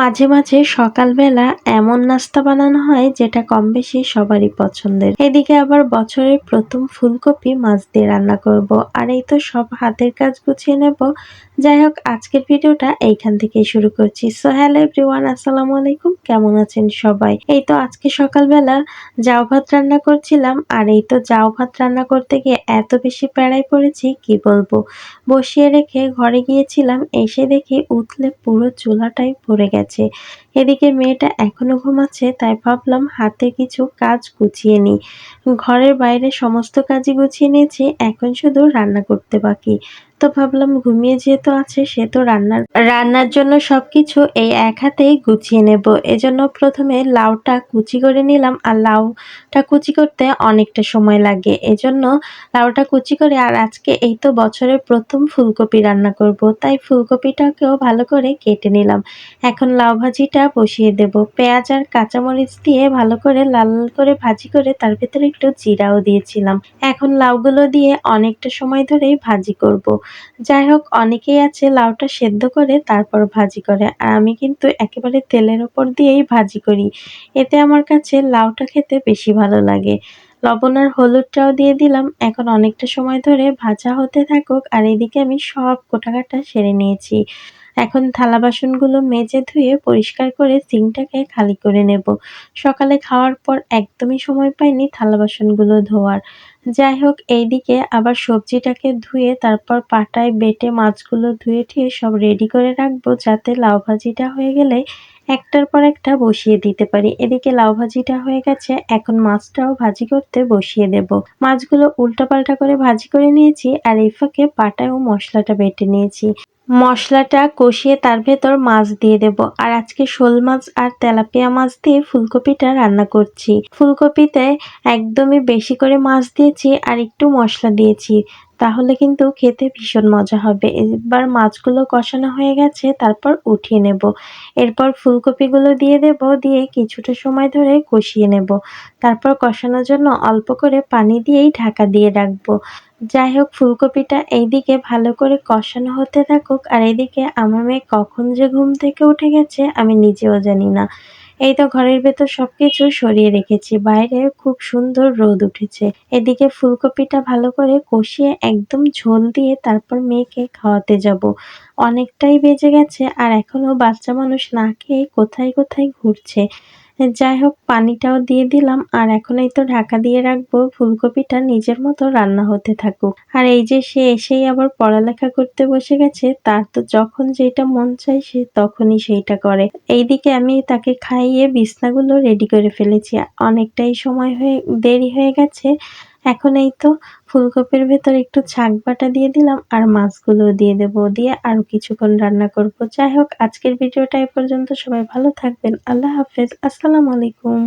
মাঝে মাঝে সকালবেলা এমন নাস্তা বানানো হয় যেটা কম বেশি সবারই পছন্দের। এদিকে আবার বছরের প্রথম ফুলকপি মাছ দিয়ে রান্না করব। আর এই তো সব হাতের কাজ গুছিয়ে নেব। যাই হোক, আজকের ভিডিওটা এইখান থেকে শুরু করছি। সো হ্যালো এভরিওয়ান আসসালামু আলাইকুম। কেমন আছেন সবাই? এই তো আজকে সকালবেলা জাউ ভাত রান্না করছিলাম। আর এই তো জাউ ভাত রান্না করতে গিয়ে এত বেশি প্যাড়াই পড়েছি, কি বলব? বসিয়ে রেখে ঘরে গিয়েছিলাম, এসে দেখি উঠলে পুরো চুলাটাই পড়ে গেছে। এদিকে মেয়েটা এখনও ঘুমাচ্ছে, তাই ভাবলাম হাতে কিছু কাজ গুছিয়ে নিই। ঘরের বাইরে সমস্ত কাজই গুছিয়ে নিয়েছি, এখন শুধু রান্না করতে বাকি। তো ভাবলাম ঘুমিয়ে যেহেতু আছে, সে তো রান্নার রান্নার জন্য সবকিছু এই এক হাতেই গুছিয়ে নেব। এজন্য প্রথমে লাউটা কুচি করে নিলাম, আর লাউটা কুচি করতে অনেকটা সময় লাগে। এজন্য লাউটা কুচি করে, আর আজকে এই তো বছরের প্রথম ফুলকপি রান্না করব, তাই ফুলকপিটাকেও ভালো করে কেটে নিলাম। এখন লাউ ভাজিটা বসিয়ে দেব। পেঁয়াজ আর কাঁচামরিচ দিয়ে ভালো করে লাল করে ভাজি করে তার ভেতরে একটু জিরাও দিয়েছিলাম। এখন লাউগুলো দিয়ে অনেকটা সময় ধরেই ভাজি করব। যাই হোক, অনেকেই আছে লাউটা সেদ্ধ করে তারপর ভাজি করে। আর আমি কিন্তু একেবারে তেলের ওপর দিয়েই ভাজি করি। এতে আমার কাছে লাউটা খেতে বেশি ভালো লাগে। লবণ আর হলুদটাও দিয়ে দিলাম। এখন অনেকটা সময় ধরে ভাজা হতে থাকুক, আর এদিকে আমি সব কোটাকাটা সেরে নিয়েছি। এখন থালা বাসনগুলো মেজে ধুয়ে পরিষ্কার করে সিংটাকে খালি করে নেব। সকালে খাওয়ার পর একদমই সময় পাইনি থালা বাসনগুলো ধোয়ার। যাই হোক এইদিকে আবার সবজিটাকে ধুয়ে তারপর পাটায় বেটে মাছগুলো ধুয়ে ঠিয়ে সব রেডি করে রাখব যাতে লাউ ভাজিটা হয়ে গেলে একটার পর একটা বসিয়ে দিতে পারি। এদিকে লাউ ভাজিটা হয়ে গেছে, এখন মাছটাও ভাজি করতে বসিয়ে দেব। মাছগুলো উল্টাপাল্টা করে ভাজি করে নিয়েছি আর এই ফাঁকে পাটায় ও মশলাটা বেটে নিয়েছি। মশলাটা কষিয়ে তার ভেতর মাছ দিয়ে দেব। আর আজকে শোল মাছ আর তেলাপিয়া মাছ দিয়ে ফুলকপিটা রান্না করছি। ফুলকপিতে একদমই বেশি করে মাছ দিয়েছি আর একটু মশলা দিয়েছি। তাহলে কিন্তু খেতে ভীষণ মজা হবে। এবার মাছগুলো কষানো হয়ে গেছে, তারপর উঠিয়ে নেব। এরপর ফুলকপিগুলো দিয়ে দেব, দিয়ে কিছুটা সময় ধরে কষিয়ে নেব। তারপর কষানোর জন্য অল্প করে পানি দিয়েই ঢাকা দিয়ে রাখব। যাই হোক ফুলকপিটা এইদিকে ভালো করে কষানো হতে থাকুক, আর এইদিকে আমার মেয়ে কখন যে ঘুম থেকে উঠে গেছে আমি নিজেও জানি না। এই তো ঘরের ভেতর সবকিছু সরিয়ে রেখেছি, বাইরে খুব সুন্দর রোদ উঠেছে। এদিকে ফুলকপিটা ভালো করে কষিয়ে একদম ঝোল দিয়ে তারপর মেয়েকে খাওয়াতে যাব। অনেকটাই বেজে গেছে, আর এখনও বাচ্চা মানুষ না খেয়ে কোথায় কোথায় ঘুরছে। যাই হোক, পানিটাও দিয়ে দিলাম আর এখন এই তো ঢাকা দিয়ে রাখব। ফুলকপিটা নিজের মতো রান্না হতে থাকুক। আর এই যে সে এসেই আবার পড়ালেখা করতে বসে গেছে, তার তো যখন যেটা মন চায় সে তখনই সেইটা করে। এইদিকে আমি তাকে খাইয়ে বিছনাগুলো রেডি করে ফেলেছি। অনেকটাই সময় হয়ে, দেরি হয়ে গেছে। এখন এই তো ফুলকপির ভেতর একটু ছাক বাটা দিয়ে দিলাম আর মাছগুলো দিয়ে দেব দিয়ে আরও কিছুক্ষণ রান্না করব। যাই হোক, আজকের ভিডিওটা এ পর্যন্ত। সবাই ভালো থাকবেন। আল্লাহ হাফেজ। আসসালামু আলাইকুম।